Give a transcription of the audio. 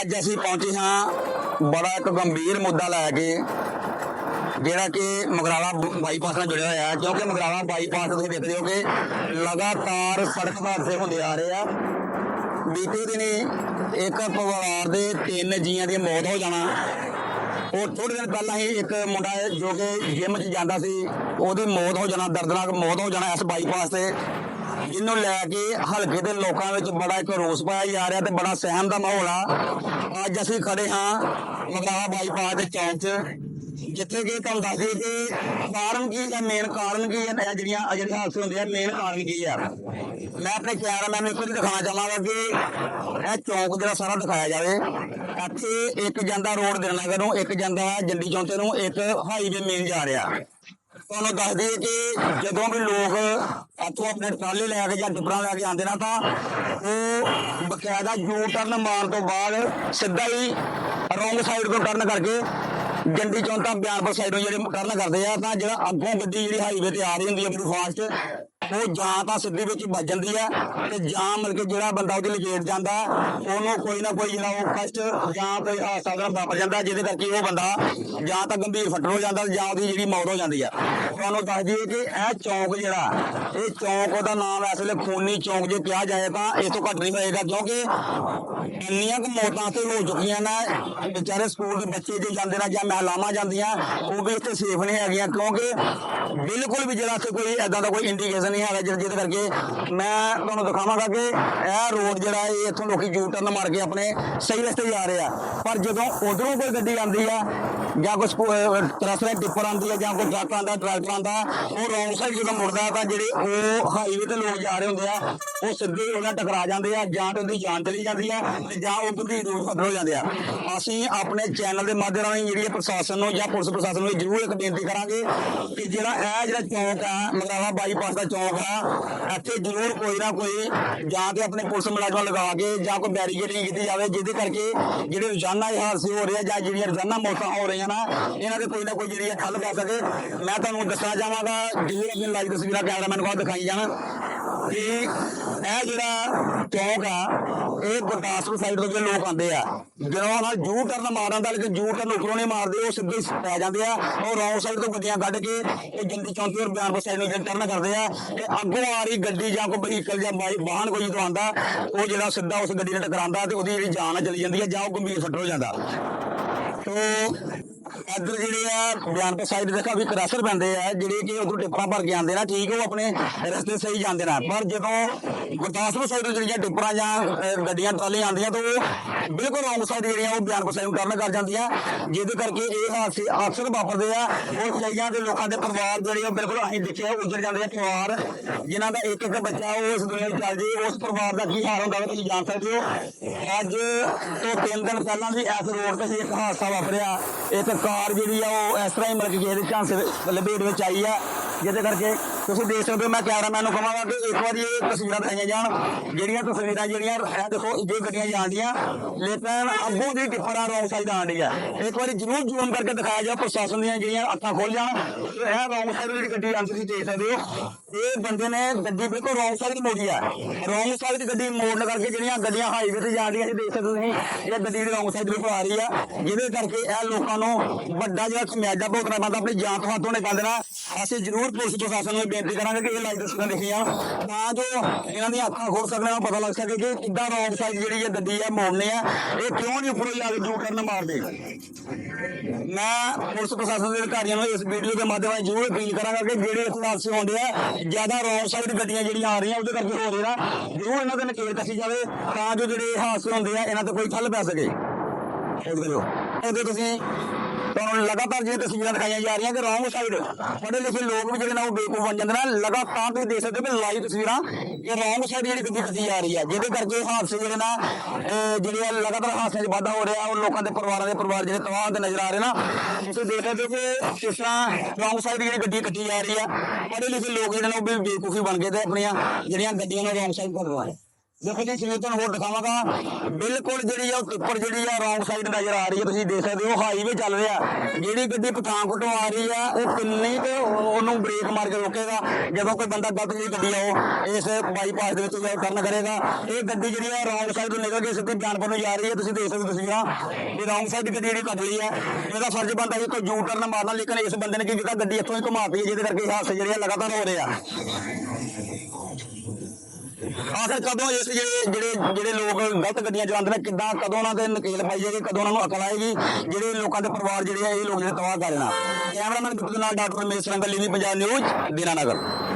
ਅੱਜ ਅਸੀਂ ਪਹੁੰਚੇ ਹਾਂ ਬੜਾ ਇੱਕ ਗੰਭੀਰ ਮੁੱਦਾ ਲੈ ਕੇ, ਜਿਹੜਾ ਕਿ ਮਗਰਾਲਾ ਬਾਈਪਾਸ ਨਾਲ ਜੁੜਿਆ ਹੋਇਆ ਹੈ, ਕਿਉਂਕਿ ਮਗਰਾਲਾ ਬਾਈਪਾਸ ਤੁਸੀਂ ਦੇਖਦੇ ਹੋ ਕਿ ਲਗਾਤਾਰ ਸੜਕ ਹਾਦਸੇ ਹੁੰਦੇ ਆ ਰਹੇ ਆ। ਬੀਤੇ ਦਿਨੀ ਇੱਕ ਪਰਿਵਾਰ ਦੇ ਤਿੰਨ ਜੀਆਂ ਦੀ ਮੌਤ ਹੋ ਜਾਣਾ। ਉਹ ਥੋੜੇ ਦਿਨ ਪਹਿਲਾਂ ਹੀ ਇੱਕ ਮੁੰਡਾ ਜੋ ਕਿ ਜਿਮ 'ਚ ਜਾਂਦਾ ਸੀ, ਉਹਦੀ ਮੌਤ ਹੋ ਜਾਣਾ, ਦਰਦਨਾਕ ਮੌਤ ਹੋ ਜਾਣਾ ਇਸ ਬਾਈਪਾਸ ਤੇ। ਇਹਨੂੰ ਲੈ ਕੇ ਹਲਕੇ ਦੇ ਲੋਕਾਂ ਵਿੱਚ ਬੜਾ ਇੱਕ ਰੋਸ ਪਾਇਆ ਜਾ ਰਿਹਾ ਤੇ ਬੜਾ ਸਹਿਮ ਦਾ ਮਾਹੌਲ ਆ। ਅੱਜ ਅਸੀਂ ਖੜੇ ਹਾਂ ਮਗਰਾਹਾ ਬਾਈਪਾਸ ਦੇ ਚੌਂਕ 'ਚ, ਜਿੱਥੇ ਕਿ ਤੁਹਾਨੂੰ ਦੱਸ ਦਈਏ ਕਿ ਕਾਰਨ ਕੀ ਹੈ ਮੇਨ ਕਾਰਨ ਕੀ ਹੈ ਜਿਹੜੀਆਂ ਇਹ ਜਿਹੜੇ ਹਾਦਸੇ ਹੁੰਦੇ ਆ ਮੇਨ ਕਾਰਨ ਕੀ ਹੈ ਮੈਂ ਆਪਣੇ ਕੈਮਰਾਮੈਨ ਨੂੰ ਇੱਕ ਵਾਰੀ ਦਿਖਾਉਣਾ ਚਾਹਾਂਗਾ ਕਿ ਇਹ ਚੌਂਕ ਜਿਹੜਾ ਸਾਰਾ ਦਿਖਾਇਆ ਜਾਵੇ, ਇੱਥੇ ਇੱਕ ਜਾਂਦਾ ਰੋਡ ਦਿਨਨਗਰ ਨੂੰ ਇੱਕ ਜਾਂਦਾ ਜੰਡੀ ਚੌਂਕੇ ਨੂੰ ਇੱਕ ਹਾਈਵੇ ਮੇਨ ਜਾ ਰਿਹਾ। ਤੁਹਾਨੂੰ ਦੱਸ ਦਈਏ ਕਿ ਜਦੋਂ ਵੀ ਲੋਕ ਇੱਥੋਂ ਆਪਣੇ ਟਰਾਲੇ ਲੈ ਕੇ ਜਾਂ ਟਿੱਪਰਾਂ ਲੈ ਕੇ ਆਉਂਦੇ ਨਾ ਤਾਂ ਉਹ ਬਕਾਇਦਾ ਯੂ ਟਰਨ ਮਾਰਨ ਤੋਂ ਬਾਅਦ ਸਿੱਧਾ ਹੀ ਰੋਂਗ ਸਾਈਡ ਤੋਂ ਟਰਨ ਕਰਕੇ ਜੰਡੀ ਚੌਂਤਾ ਬਿਆਨਪੁਰ ਸਾਈਡੋਂ ਜਿਹੜੇ ਟਰਨ ਕਰਦੇ ਆ ਤਾਂ ਜਿਹੜਾ ਅੱਗੋਂ ਗੱਡੀ ਜਿਹੜੀ ਹਾਈਵੇ ਤੇ ਆ ਰਹੀ ਹੁੰਦੀ ਹੈ ਬੜੀ ਫਾਸਟ ਉਹ ਜਾਂ ਤਾਂ ਸਿੱਧੀ ਵਿੱਚ ਵੱਜ ਜਾਂਦੀ ਹੈ ਤੇ ਜਾਂ ਮਿਲ ਕੇ ਜਿਹੜਾ ਬੰਦਾ ਉਹਦੇ ਲਪੇਟ ਜਾਂਦਾ, ਉਹਨੂੰ ਕੋਈ ਨਾ ਕੋਈ ਜਿਹੜਾ ਉਹ ਕਸ਼ਟ ਜਾਂ ਕੋਈ ਹਾਦਸਾ ਵਾਪਰ ਜਾਂਦਾ ਜਿਹਦੇ ਕਰਕੇ ਉਹ ਬੰਦਾ ਜਾਂ ਤਾਂ ਗੰਭੀਰ ਫੱਟੜ ਹੋ ਜਾਂਦਾ ਜਾਂ ਉਹਦੀ ਜਿਹੜੀ ਮੌਤ ਹੋ ਜਾਂਦੀ ਆ। ਤੁਹਾਨੂੰ ਦੱਸ ਦਈਏ ਕਿ ਇਹ ਚੌਂਕ ਜਿਹੜਾ, ਇਹ ਚੌਂਕ ਉਹਦਾ ਨਾਮ ਇਸ ਵੇਲੇ ਖੂਨੀ ਚੌਂਕ ਜੇ ਕਿਹਾ ਜਾਏ ਤਾਂ ਇਹ ਤੋਂ ਘੱਟ ਨਹੀਂ ਹੋਏਗਾ ਕਿਉਂਕਿ ਇੰਨੀਆਂ ਕੁ ਮੌਤਾਂ ਤੇ ਹੋ ਚੁੱਕੀਆਂ ਨੇ, ਵਿਚਾਰੇ ਸਕੂਲ ਦੇ ਬੱਚੇ ਜੇ ਜਾਂਦੇ ਨੇ ਜਾਂ ਮਹਿਲਾਵਾਂ ਜਾਂਦੀਆਂ, ਉਹ ਵੀ ਇੱਥੇ ਸੇਫ ਨਹੀਂ ਹੈਗੀਆਂ ਕਿਉਂਕਿ ਬਿਲਕੁਲ ਵੀ ਜਿਹੜਾ ਇੱਥੇ ਕੋਈ ਐਦਾਂ ਦਾ ਕੋਈ ਇੰਡੀਕੇਸ਼ਨ ਨਹੀਂ ਹੈਗਾ ਜਿਹਦੇ ਜਿਹਦੇ ਕਰਕੇ ਮੈਂ ਤੁਹਾਨੂੰ ਦਿਖਾਵਾਂਗਾ ਕਿ ਇਹ ਰੋਡ ਜਿਹੜਾ ਇਹ ਇੱਥੋਂ ਲੋਕੀ ਯੂ ਟਰਨ ਮਾਰ ਕੇ ਆਪਣੇ ਸਹੀ ਰਸਤੇ ਜਾ ਰਹੇ ਆ। ਪਰ ਜਦੋਂ ਉਧਰੋਂ ਕੋਈ ਗੱਡੀ ਆਉਂਦੀ ਆ, ਜਾਂ ਕੋਈ ਤਰਸਰੇ ਟਿੱਪਰ ਆਉਂਦੀ ਆ, ਜਾਂ ਕੋਈ ਟਰੱਕ ਆਉਂਦਾ ਟਰੈਕਟਰ ਆਉਂਦਾ, ਉਹ ਰੋਂਗ ਸਾਈਡ ਜਦੋਂ ਮੁੜਦਾ, ਤਾਂ ਜਿਹੜੇ ਉਹ ਹਾਈਵੇ ਤੇ ਲੋਕ ਜਾ ਰਹੇ ਹੁੰਦੇ ਆ, ਉਹ ਸਿੱਧੇ ਉਹਨਾਂ ਟਕਰਾ ਜਾਂਦੇ ਆ, ਜਾਂ ਤੇ ਉਹਦੀ ਜਾਨ ਚਲੀ ਜਾਂਦੀ ਆ, ਤੇ ਜਾਂ ਉਹ ਗੰਭੀਰ ਰੂਪ ਖਤਰ ਹੋ ਜਾਂਦੇ ਆ। ਅਸੀਂ ਆਪਣੇ ਚੈਨਲ ਦੇ ਮਾਧਿਅਮ ਰਾਹੀਂ ਜਿਹੜੀ ਪ੍ਰਸ਼ਾਸਨ ਨੂੰ ਜਾਂ ਪੁਲਿਸ ਪ੍ਰਸ਼ਾਸਨ ਨੂੰ ਜ਼ਰੂਰ ਇੱਕ ਬੇਨਤੀ ਕਰਾਂਗੇ ਕਿ ਜਿਹੜਾ ਇਹ ਜਿਹੜਾ ਚੌਂਕ ਆ ਮਗਰਾਵਾ ਬਾਈਪਾਸ ਦਾ ਚੌਂਕ ਆ, ਇੱਥੇ ਜ਼ਰੂਰ ਕੋਈ ਨਾ ਕੋਈ ਜਾਂ ਤੇ ਆਪਣੇ ਪੁਲਿਸ ਮੁਲਾਜ਼ਮਾਂ ਲਗਾ ਕੇ ਜਾਂ ਕੋਈ ਬੈਰੀਕੇਡਿੰਗ ਕੀਤੀ ਜਾਵੇ, ਜਿਹਦੇ ਕਰਕੇ ਜਿਹੜੇ ਰੋਜ਼ਾਨਾ ਇਹ ਹਾਦਸੇ ਹੋ ਰਹੇ ਆ ਜਾਂ ਜਿਹੜੀਆਂ ਰੋਜ਼ਾਨਾ ਮੌਤਾਂ ਹੋ ਰਹੀਆਂ ਨਾ, ਇਹਨਾਂ ਦੇ ਕੋਈ ਨਾ ਕੋਈ ਜਿਹੜੀ ਖੱਲ ਪੈ ਸਕੇ। ਮੈਂ ਤੁਹਾਨੂੰ ਦੱਸਣਾ ਚਾਹਾਂਗਾ ਜ਼ਰੂਰ ਆਪਣੀ ਲਾਈਵ ਤਸਵੀਰਾਂ ਕੈਮਰਾਮੈਨ ਕੋਲ ਦਿਖਾਈ ਜਾਣ, ਕਿ ਇਹ ਜਿਹੜਾ ਚੌਂਕ ਆ, ਇਹ ਗੁਰਦਾਸਪੁਰ ਸਾਈਡ ਤੋਂ ਜਿਹੜੇ ਲੋਕ ਆਉਂਦੇ ਆ, ਜਦੋਂ ਨਾਲ ਜੂ ਟਰਨ ਮਾਰਨ ਦਾ ਲੇਕਿਨ ਜੂ ਟਰਨ ਉੱਪਰੋਂ ਨਹੀਂ ਮਾਰਦੇ, ਉਹ ਸਿੱਧੇ ਪੈ ਜਾਂਦੇ ਆ, ਉਹ ਰੌਂਗ ਸਾਈਡ ਤੋਂ ਗੱਡੀਆਂ ਕੱਢ ਕੇ, ਇਹ ਜੰਦੀ ਚੌਂਕੀ ਔਰ ਬਿਆਨਪੁਰ ਸਾਈਡ ਨੂੰ ਜਿਹੜੇ ਟਰਨ ਕਰਦੇ ਆ, ਤੇ ਅੱਗੋਂ ਆ ਰਹੀ ਗੱਡੀ ਜਾਂ ਕੋਈ ਵਹੀਕਲ ਜਾਂ ਵਾਹਨ ਕੋਈ ਜਦੋਂ ਆਉਂਦਾ, ਉਹ ਜਿਹੜਾ ਸਿੱਧਾ ਉਸ ਗੱਡੀ ਨਾਲ ਟਕਰਾਉਂਦਾ ਤੇ ਉਹਦੀ ਜਿਹੜੀ ਜਾਨ ਚਲੀ ਜਾਂਦੀ ਹੈ ਜਾਂ ਉਹ ਗੰਭੀਰ ਸੱਟ ਹੋ ਜਾਂਦਾ। ਤੋ ਇੱਧਰ ਜਿਹੜੇ ਆ ਬਿਆਨਪੁਰ ਸਾਈਡ ਦੇ ਕਾਫੀ ਕਰਾਸਰ ਪੈਂਦੇ ਆ, ਜਿਹੜੇ ਕਿ ਉਧਰ ਟਿੱਪਰਾਂ ਭਰ ਕੇ ਆਉਂਦੇ ਨਾ, ਠੀਕ ਉਹ ਆਪਣੇ ਰਸਤੇ ਸਹੀ ਜਾਂਦੇ ਨੇ। ਪਰ ਜਦੋਂ ਗੁਰਦਾਸਪੁਰ ਸਾਈਡ ਤੋਂ ਜਿਹੜੀਆਂ ਟਿੱਪਰਾਂ ਜਾਂ ਗੱਡੀਆਂ, ਟਰਾਲੀਆਂ ਆਉਂਦੀਆਂ ਤਾਂ ਉਹ ਬਿਲਕੁਲ ਰੌਂਗ ਸਾਈਡ ਜਿਹੜੀਆਂ, ਉਹ ਬਿਆਨਪੁਰ ਸਾਈਡ ਨੂੰ ਟਰਨ ਕਰ ਜਾਂਦੀਆਂ। ਜਿਹਦੇ ਕਰਕੇ ਇਹ ਹਾਦਸੇ ਅਕਸਰ ਵਾਪਰਦੇ ਆ। ਉਹ ਕਈਆਂ ਦੇ ਲੋਕਾਂ ਦੇ ਪਰਿਵਾਰ ਜਿਹੜੇ ਉਹ ਬਿਲਕੁਲ ਅਸੀਂ ਦੇਖਿਆ ਉੱਜੜ ਜਾਂਦੇ ਆ ਪਰਿਵਾਰ। ਜਿਨ੍ਹਾਂ ਦਾ ਇੱਕ ਇੱਕ ਬੱਚਾ ਉਹ ਇਸ ਦੁਨੀਆ ਚੱਲ ਜੇ, ਉਸ ਪਰਿਵਾਰ ਦਾ ਕੀ ਹਾਲ ਹੁੰਦਾ ਤੁਸੀਂ ਜਾਣ ਸਕਦੇ ਹੋ। ਅੱਜ ਤੋਂ ਤਿੰਨ ਦਿਨ ਪਹਿਲਾਂ ਵੀ ਇਸ ਰੋਡ ਤੇ ਇੱਕ ਹਾਦਸਾ ਵਾਪਰਿਆ। ਇੱਕ ਕਾਰ ਜਿਹੜੀ ਆ ਉਹ ਇਸ ਤਰ੍ਹਾਂ ਹੀ ਮਤਲਬ ਕਿ ਕਿਸੇ ਦੇ ਝਾਂਸੇ ਵਿੱਚ- ਲਪੇਟ ਵਿੱਚ ਆਈ ਆ, ਜਿਹਦੇ ਕਰਕੇ ਤੁਸੀਂ ਦੇਖ ਸਕਦੇ ਹੋ, ਮੈਂ ਕੈਮਰਾਮੈਨ ਨੂੰ ਕਹਾਂਗਾ ਕਿ ਇੱਕ ਵਾਰੀ ਇਹ ਤਸਵੀਰਾਂ ਦਿਖਾਈਆਂ ਜਾਣ, ਜਿਹੜੀਆਂ ਤਸਵੀਰਾਂ, ਜਿਹੜੀਆਂ, ਇਹ ਦੇਖੋ ਜੇ ਗੱਡੀਆਂ ਜਾਂਦੀਆਂ ਲੇਕਿਨ ਅੱਗੋਂ ਦੀ ਟਿੱਪਰਾਂ ਰੌਂਗ ਸਾਈਡ ਆਣ ਆ। ਇੱਕ ਵਾਰੀ ਜ਼ਰੂਰ ਜ਼ੂਮ ਕਰਕੇ ਦਿਖਾਇਆ ਜਾ ਪ੍ਰਸ਼ਾਸਨ ਦੀਆਂ ਜਿਹੜੀਆਂ ਅੱਖਾਂ ਖੋਲ ਜਾਣ। ਇਹ ਰੌਂਗ ਸਾਈਡ ਜਿਹੜੀ ਗੱਡੀ ਆਂਦੀ ਤੁਸੀਂ ਦੇਖ ਸਕਦੇ ਹੋ, ਇਹ ਬੰਦੇ ਨੇ ਗੱਡੀ ਬਿਲਕੁਲ ਰੌਂਗ ਸਾਈਡ ਮੋੜੀ ਆ। ਰੌਂਗ ਸਾਈਡ ਦੀ ਗੱਡੀ ਮੋੜਨ ਕਰਕੇ ਜਿਹੜੀਆਂ ਗੱਡੀਆਂ ਹਾਈਵੇ ਤੇ ਜਾਂਦੀਆਂ ਸੀ ਦੇਖ ਸਕਦੇ ਹੋ ਤੁਸੀਂ, ਇਹ ਗੱਡੀ ਦੀ ਰੌਂਗ ਸਾਈਡ ਬਿਲਕੁਲ ਆ ਰਹੀ ਆ। ਜਿਹਦੇ ਕਰਕੇ ਇਹ ਲੋਕਾਂ ਨੂੰ ਵੱਡਾ ਜਿਹੜਾ ਖਮਿਆਜਾ ਭੋਗਣਾ ਪੈਂਦਾ ਆਪਣੀ ਜਾਨ ਤੋਂ ਹੱਥ ਹੋਣੇ ਪੈਂਦੇ ਨਾ ਅਸੀਂ ਜ਼ਰੂਰ ਪੁਲਿਸ ਪ੍ਰਸ਼ਾਸਨ ਨੂੰ ਬੇਨਤੀ ਕਰਾਂਗੇ ਕਿ ਇਹ ਲਾਈਵ ਤਸਵੀਰਾਂ ਦੇਖੀਆਂ ਤਾਂ ਜੋ ਇਹਨਾਂ ਦੀਆਂ ਅੱਖਾਂ ਖੋਲ ਸਕਣ ਨੂੰ ਪਤਾ ਲੱਗ ਸਕੇ ਕਿ ਕਿੱਦਾਂ ਰੌਂਗ ਸਾਈਡ ਜਿਹੜੀ ਇਹ ਗੱਡੀ ਆ, ਮੋੜਨੇ ਆ। ਇਹ ਕਿਉਂ ਨਹੀਂ ਉੱਪਰੋਂ ਜਾ ਕੇ ਜੂ ਟਰਨ ਮਾਰਦੇ? ਮੈਂ ਪੁਲਿਸ ਪ੍ਰਸ਼ਾਸਨ ਦੇ ਅਧਿਕਾਰੀਆਂ ਨੂੰ ਇਸ ਵੀਡੀਓ ਦੇ ਮਾਧਿਅਮ ਰਾਹੀਂ ਜ਼ਰੂਰ ਅਪੀਲ ਕਰਾਂਗਾ ਕਿ ਜਿਹੜੇ ਇਸ ਹਾਦਸੇ ਹੁੰਦੇ ਆ, ਜ਼ਿਆਦਾ ਰੌਂਗ ਸਾਈਡ ਗੱਡੀਆਂ ਜਿਹੜੀਆਂ ਆ ਰਹੀਆਂ, ਉਹਦੇ ਕਰਕੇ ਹੋ ਰਹੇ। ਨਾ ਜ਼ਰੂਰ ਇਹਨਾਂ ਦੇ ਨਕੇਲ ਕੱਸੀ ਜਾਵੇ, ਤਾਂ ਜੋ ਜਿਹੜੇ ਹਾਦਸੇ ਹੁੰਦੇ ਆ, ਇਹਨਾਂ ਤੇ ਕੋਈ ਠੱਲ ਪੈ ਸਕੇ। ਇਹ ਤੁਸੀਂ। ਤੁਹਾਨੂੰ ਲਗਾਤਾਰ ਜਿਹੜੀਆਂ ਤਸਵੀਰਾਂ ਦਿਖਾਈਆਂ ਜਾ ਰਹੀਆਂ ਕਿ ਰੌਂਗ ਸਾਈਡ ਪੜ੍ਹੇ ਲਿਖੇ ਲੋਕ ਵੀ ਜਿਹੜੇ ਨੇ ਉਹ ਬੇਵਕੂਫ ਬਣ ਜਾਂਦੇ ਨੇ। ਲਗਾਤਾਰ ਤੁਸੀਂ ਦੇਖ ਸਕਦੇ ਹੋ ਕਿ ਲਾਈਵ ਤਸਵੀਰਾਂ ਇਹ ਰੌਂਗ ਸਾਈਡ ਜਿਹੜੀ ਗੱਡੀ ਖੱਤੀ ਜਾ ਰਹੀ ਹੈ। ਜਿਹਦੇ ਕਰਕੇ ਹਾਦਸੇ ਜਿਹੜੇ ਨਾ ਜਿਹੜੇ ਆ ਲਗਾਤਾਰ ਹਾਦਸਿਆਂ 'ਚ ਵਾਧਾ ਹੋ ਰਿਹਾ, ਉਹ ਲੋਕਾਂ ਦੇ ਪਰਿਵਾਰਾਂ ਦੇ ਪਰਿਵਾਰ ਜਿਹੜੇ ਤਬਾਹ ਹੁੰਦੇ ਨਜ਼ਰ ਆ ਰਹੇ ਨਾ। ਤੁਸੀਂ ਦੇਖ ਸਕਦੇ ਹੋ ਕਿ ਕਿਸ ਤਰ੍ਹਾਂ ਰੌਂਗ ਸਾਈਡ ਜਿਹੜੀ ਗੱਡੀ ਕੱਟੀ ਜਾ ਰਹੀ ਆ ਪੜ੍ਹੇ ਲਿਖੇ ਲੋਕ ਜਿਹੜੇ ਨੇ ਉਹ ਵੀ ਬੇਵਕੂਫੀ ਬਣ ਗਏ ਤੇ ਆਪਣੀਆਂ ਜਿਹੜੀਆਂ ਗੱਡੀਆਂ ਨੂੰ ਰੌਂਗ ਸਾਈਡ ਕਰ ਰਹੇ ਦੇਖੋ ਜੀ ਜਿਵੇਂ ਤੁਹਾਨੂੰ ਹੋਰ ਦਿਖਾਵਾਂਗਾ ਬਿਲਕੁਲ ਜਿਹੜੀ ਆ ਉੱਪਰ ਜਿਹੜੀ ਆ ਰੌਂਗ ਸਾਈਡ ਨਜ਼ਰ ਆ ਰਹੀ ਹੈ ਤੁਸੀਂ ਦੇਖ ਸਕਦੇ ਹੋ ਹਾਈਵੇ ਚੱਲ ਰਿਹਾ ਜਿਹੜੀ ਗੱਡੀ ਪਠਾਨਕੋਟ ਆ ਰਹੀ ਆ ਉਹ ਕਿੰਨੀ ਤੇ ਉਹਨੂੰ ਬ੍ਰੇਕ ਮਾਰ ਕੇ ਰੋਕੇਗਾ। ਜਦੋਂ ਕੋਈ ਬੰਦਾ ਗਲਤ ਜਿਹੀ ਗੱਡੀ ਆ ਉਹ ਇਸ ਬਾਈਪਾਸ ਦੇ ਵਿੱਚ ਜਾ ਟਰਨ ਕਰੇਗਾ। ਇਹ ਗੱਡੀ ਜਿਹੜੀ ਆ ਰੌਂਗ ਸਾਈਡ ਤੋਂ ਨਿਕਲ ਕੇ ਸਿੱਧੀ ਬਿਆਨਪੁਰ ਨੂੰ ਜਾ ਰਹੀ ਹੈ ਤੁਸੀਂ ਦੇਖ ਸਕਦੇ ਹੋ ਤਸਵੀਰਾਂ ਇਹ ਰੌਂਗ ਸਾਈਡ ਗੱਡੀ ਜਿਹੜੀ ਕੱਢ ਲਈ ਹੈ। ਇਹਦਾ ਫਰਜ਼ ਬਣਦਾ ਸੀ ਕੋਈ ਯੂ ਟਰਨ ਮਾਰਨਾ ਲੇਕਿਨ ਇਸ ਬੰਦੇ ਨੇ ਕੀ ਕੀਤਾ? ਗੱਡੀ ਇੱਥੋਂ ਹੀ ਘੁਮਾਤੀ ਹੈ, ਜਿਹਦੇ ਕਰਕੇ ਇਹ ਹਾਦਸੇ ਜਿਹੜੇ ਆ ਲਗਾਤਾਰ ਹੋ ਰਹੇ ਆ। ਆਖਰ ਕਦੋਂ ਇਸ ਜਿਹੜੇ ਜਿਹੜੇ ਜਿਹੜੇ ਲੋਕ ਗਲਤ ਗੱਡੀਆਂ ਚਲਾਉਂਦੇ ਨੇ, ਕਿੱਦਾਂ ਕਦੋਂ ਉਹਨਾਂ ਦੇ ਨਕੇਲ ਪਾਈ ਜਾਏਗੀ, ਕਦੋਂ ਉਹਨਾਂ ਨੂੰ ਅਕਲ ਆਏਗੀ? ਜਿਹੜੇ ਲੋਕਾਂ ਦੇ ਪਰਿਵਾਰ, ਜਿਹੜੇ ਆ, ਇਹ ਲੋਕ ਜਿਹੜੇ ਤਬਾਹ ਕਰ ਦੇਣਾ ਕੈਮਰਾਮੈਨ ਬਿੱਟੂ ਦੇ ਨਾਲ ਡਾਕਟਰ ਮੇਸ਼ ਰੰਗਲ ਲਈ ਪੰਜਾਬ ਨਿਊਜ਼ ਦੀਨਾਨਗਰ